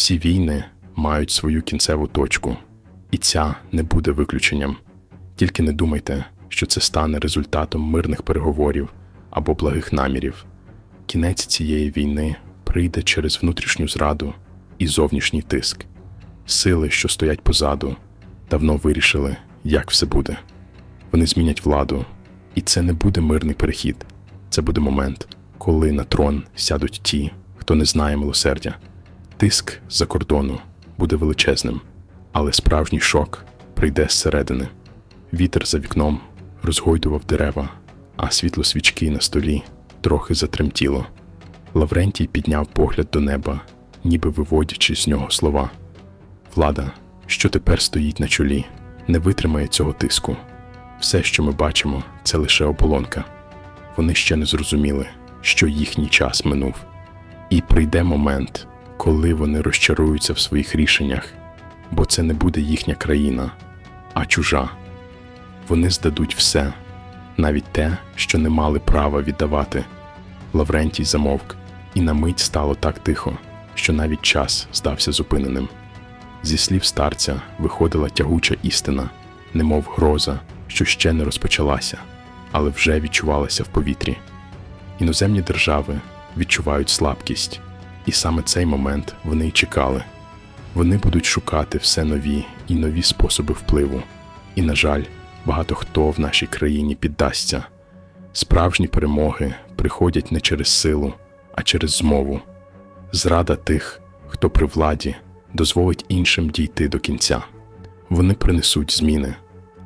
Всі війни мають свою кінцеву точку, і ця не буде виключенням. Тільки не думайте, що це стане результатом мирних переговорів або благих намірів. Кінець цієї війни прийде через внутрішню зраду і зовнішній тиск. Сили, що стоять позаду, давно вирішили, як все буде. Вони змінять владу, і це не буде мирний перехід. Це буде момент, коли на трон сядуть ті, хто не знає милосердя. Тиск за кордону буде величезним, але справжній шок прийде зсередини. Вітер за вікном розгойдував дерева, а світло свічки на столі трохи затремтіло. Лаврентій підняв погляд до неба, ніби виводячи з нього слова. Влада, що тепер стоїть на чолі, не витримає цього тиску. Все, що ми бачимо, це лише оболонка. Вони ще не зрозуміли, що їхній час минув. І прийде момент, коли вони розчаруються в своїх рішеннях, бо це не буде їхня країна, а чужа. Вони здадуть все, навіть те, що не мали права віддавати. Лаврентій замовк, і на мить стало так тихо, що навіть час здався зупиненим. Зі слів старця виходила тягуча істина, немов гроза, що ще не розпочалася, але вже відчувалася в повітрі. Іноземні держави відчувають слабкість, і саме цей момент вони й чекали. Вони будуть шукати все нові і нові способи впливу. І, на жаль, багато хто в нашій країні піддасться. Справжні перемоги приходять не через силу, а через змову. Зрада тих, хто при владі, дозволить іншим дійти до кінця. Вони принесуть зміни,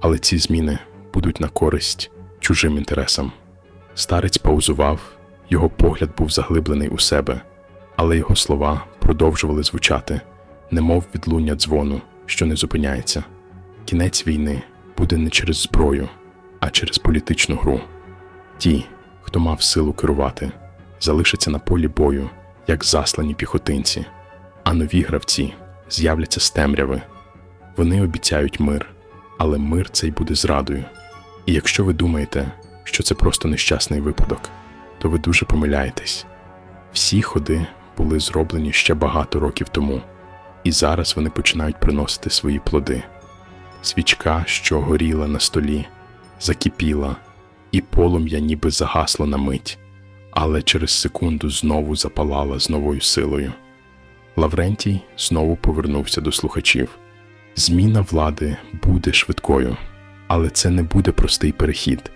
але ці зміни будуть на користь чужим інтересам. Старець паузував, його погляд був заглиблений у себе, але його слова продовжували звучати, немов відлуння дзвону, що не зупиняється. Кінець війни буде не через зброю, а через політичну гру. Ті, хто мав силу керувати, залишаться на полі бою, як заслані піхотинці, а нові гравці з'являться з темряви. Вони обіцяють мир, але мир цей буде зрадою. І якщо ви думаєте, що це просто нещасний випадок, то ви дуже помиляєтесь. Всі ходи були зроблені ще багато років тому, і зараз вони починають приносити свої плоди. Свічка, що горіла на столі, закипіла, і полум'я ніби загасло на мить, але через секунду знову запалала з новою силою. Лаврентій знову повернувся до слухачів. Зміна влади буде швидкою, але це не буде простий перехід.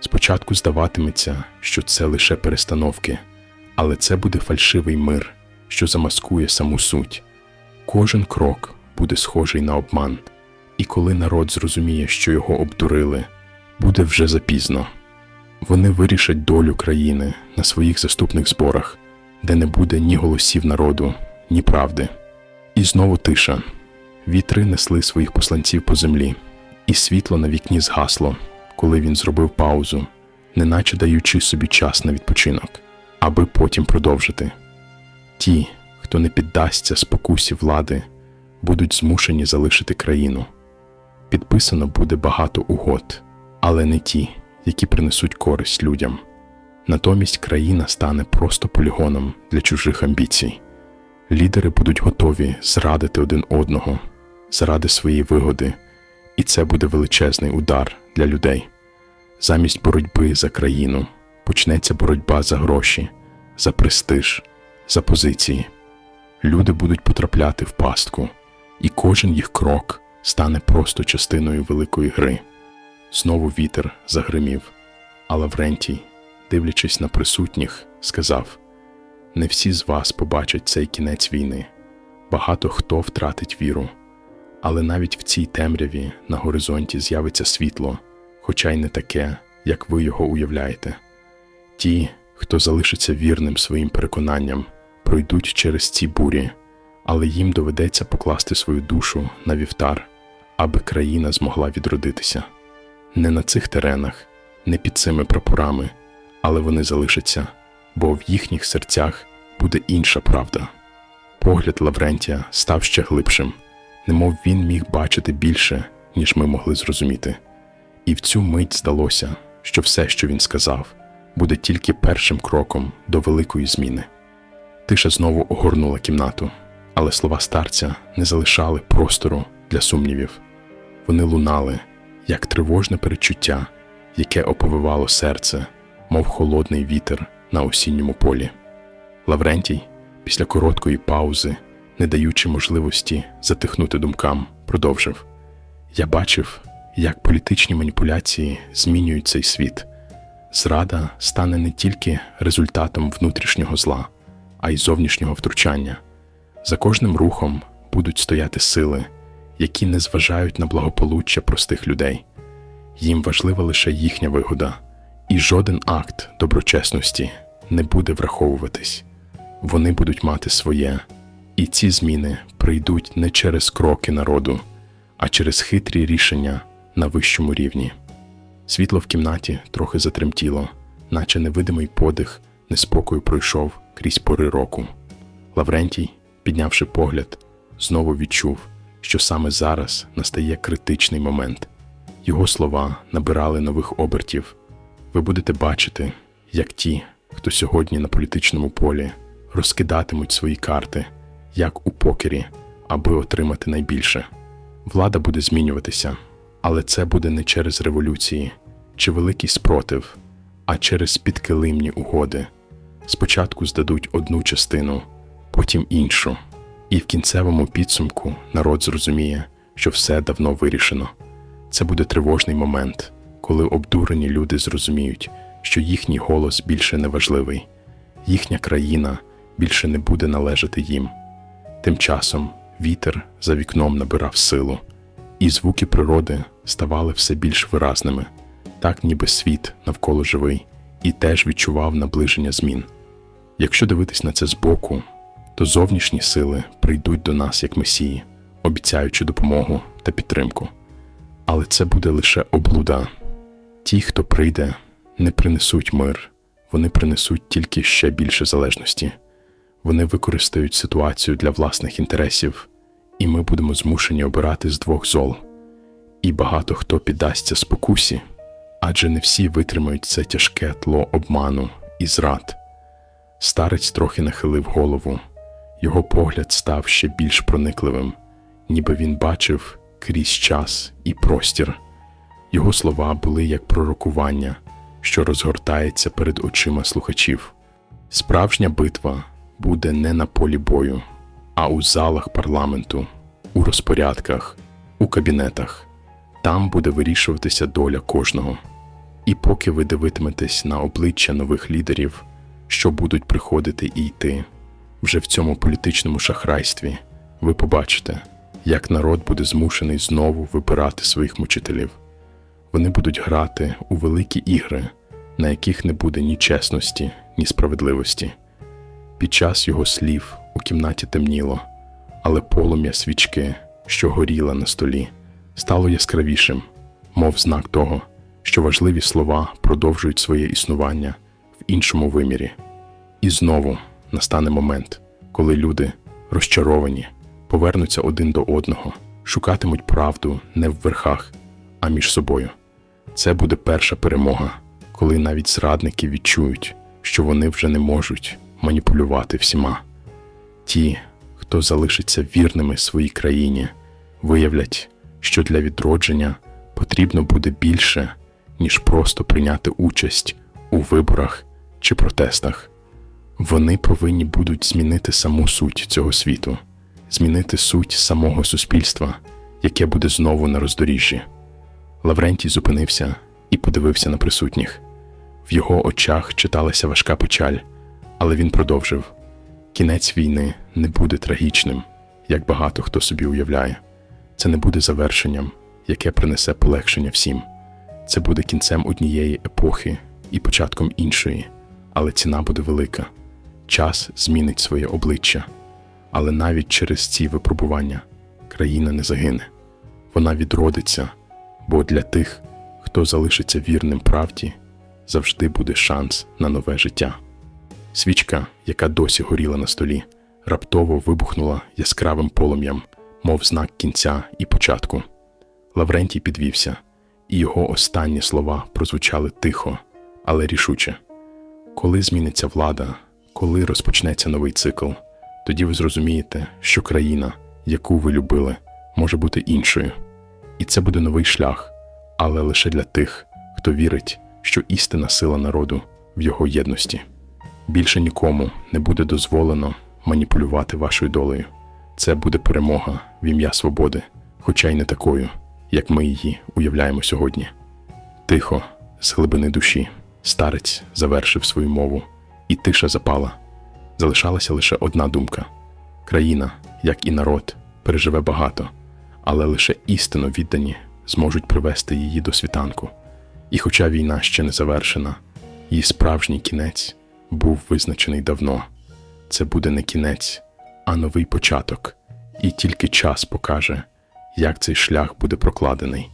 Спочатку здаватиметься, що це лише перестановки, але це буде фальшивий мир, що замаскує саму суть. Кожен крок буде схожий на обман, і коли народ зрозуміє, що його обдурили, буде вже запізно. Вони вирішать долю країни на своїх заступних зборах, де не буде ні голосів народу, ні правди. І знову тиша. Вітри несли своїх посланців по землі, і світло на вікні згасло, коли він зробив паузу, неначе даючи собі час на відпочинок, аби потім продовжити. Ті, хто не піддасться спокусі влади, будуть змушені залишити країну. Підписано буде багато угод, але не ті, які принесуть користь людям. Натомість країна стане просто полігоном для чужих амбіцій. Лідери будуть готові зрадити один одного заради своєї вигоди, і це буде величезний удар для людей. Замість боротьби за країну почнеться боротьба за гроші, за престиж, за позиції. Люди будуть потрапляти в пастку, і кожен їх крок стане просто частиною великої гри. Знову вітер загримів, а Лаврентій, дивлячись на присутніх, сказав: Не всі з вас побачать цей кінець війни. Багато хто втратить віру, але навіть в цій темряві на горизонті з'явиться світло, хоча й не таке, як ви його уявляєте. Ті, хто залишиться вірним своїм переконанням, пройдуть через ці бурі, але їм доведеться покласти свою душу на вівтар, аби країна змогла відродитися. Не на цих теренах, не під цими прапорами, але вони залишаться, бо в їхніх серцях буде інша правда. Погляд Лаврентія став ще глибшим, немов він міг бачити більше, ніж ми могли зрозуміти. І в цю мить здалося, що все, що він сказав, буде тільки першим кроком до великої зміни. Тиша знову огорнула кімнату, Але слова старця не залишали простору для сумнівів. Вони лунали, як тривожне перечуття, яке оповивало серце, мов холодний вітер на осінньому полі. Лаврентій, після короткої паузи, не даючи можливості затихнути думкам, продовжив: Я бачив, як політичні маніпуляції змінюють цей світ. Зрада стане не тільки результатом внутрішнього зла, а й зовнішнього втручання. За кожним рухом будуть стояти сили, які не зважають на благополуччя простих людей. Їм важлива лише їхня вигода, і жоден акт доброчесності не буде враховуватись. Вони будуть мати своє, і ці зміни прийдуть не через кроки народу, а через хитрі рішення на вищому рівні. Світло в кімнаті трохи затремтіло, наче невидимий подих неспокою пройшов крізь пори року. Лаврентій, піднявши погляд, знову відчув, що саме зараз настає критичний момент. Його слова набирали нових обертів. Ви будете бачити, як ті, хто сьогодні на політичному полі, розкидатимуть свої карти, як у покері, аби отримати найбільше. Влада буде змінюватися, але це буде не через революції чи великий спротив, а через підкилимні угоди. Спочатку здадуть одну частину, потім іншу, і в кінцевому підсумку народ зрозуміє, що все давно вирішено. Це буде тривожний момент, коли обдурені люди зрозуміють, що їхній голос більше не важливий, їхня країна більше не буде належати їм. Тим часом вітер за вікном набирав силу, і звуки природи ставали все більш виразними, так ніби світ навколо живий і теж відчував наближення змін. Якщо дивитись на це збоку, то зовнішні сили прийдуть до нас як месії, обіцяючи допомогу та підтримку. Але це буде лише облуда. Ті, хто прийде, не принесуть мир, вони принесуть тільки ще більше залежності. Вони використають ситуацію для власних інтересів, і ми будемо змушені обирати з двох зол. І багато хто піддасться спокусі, адже не всі витримають це тяжке тло обману і зрад. Старець трохи нахилив голову, його погляд став ще більш проникливим, ніби він бачив крізь час і простір. Його слова були як пророкування, що розгортається перед очима слухачів. Справжня битва буде не на полі бою, а у залах парламенту, у розпорядках, у кабінетах. Там буде вирішуватися доля кожного. І поки ви дивитиметесь на обличчя нових лідерів, що будуть приходити і йти, вже в цьому політичному шахрайстві, ви побачите, як народ буде змушений знову вибирати своїх мучителів. Вони будуть грати у великі ігри, на яких не буде ні чесності, ні справедливості. Під час його слів у кімнаті темніло, але полум'я свічки, що горіла на столі, стало яскравішим, мов знак того, що важливі слова продовжують своє існування в іншому вимірі. І знову настане момент, коли люди, розчаровані, повернуться один до одного, шукатимуть правду не в верхах, а між собою. Це буде перша перемога, коли навіть зрадники відчують, що вони вже не можуть маніпулювати всіма. Ті, хто залишиться вірними своїй країні, виявлять, що для відродження потрібно буде більше, ніж просто прийняти участь у виборах чи протестах. Вони повинні будуть змінити саму суть цього світу, змінити суть самого суспільства, яке буде знову на роздоріжжі. Лаврентій зупинився і подивився на присутніх. В його очах читалася важка печаль, але він продовжив: кінець війни не буде трагічним, як багато хто собі уявляє. Це не буде завершенням, яке принесе полегшення всім. Це буде кінцем однієї епохи і початком іншої, але ціна буде велика. Час змінить своє обличчя, але навіть через ці випробування країна не загине. Вона відродиться, бо для тих, хто залишиться вірним правді, завжди буде шанс на нове життя. Свічка, яка досі горіла на столі, раптово вибухнула яскравим полум'ям, мов знак кінця і початку. Лаврентій підвівся, і його останні слова прозвучали тихо, але рішуче. Коли зміниться влада, коли розпочнеться новий цикл, Тоді ви зрозумієте, що країна, яку ви любили, може бути іншою. І це буде новий шлях, але лише для тих, хто вірить, що істина сила народу в його єдності. Більше нікому не буде дозволено маніпулювати вашою долею. Це буде перемога в ім'я свободи, хоча й не такою, як ми її уявляємо сьогодні. Тихо, з глибини душі, старець завершив свою мову, і тиша запала. Залишалася лише одна думка: країна, як і народ, переживе багато, але лише істинно віддані зможуть привести її до світанку. І хоча війна ще не завершена, її справжній кінець був визначений давно. Це буде не кінець, а новий початок, і тільки час покаже, як цей шлях буде прокладений.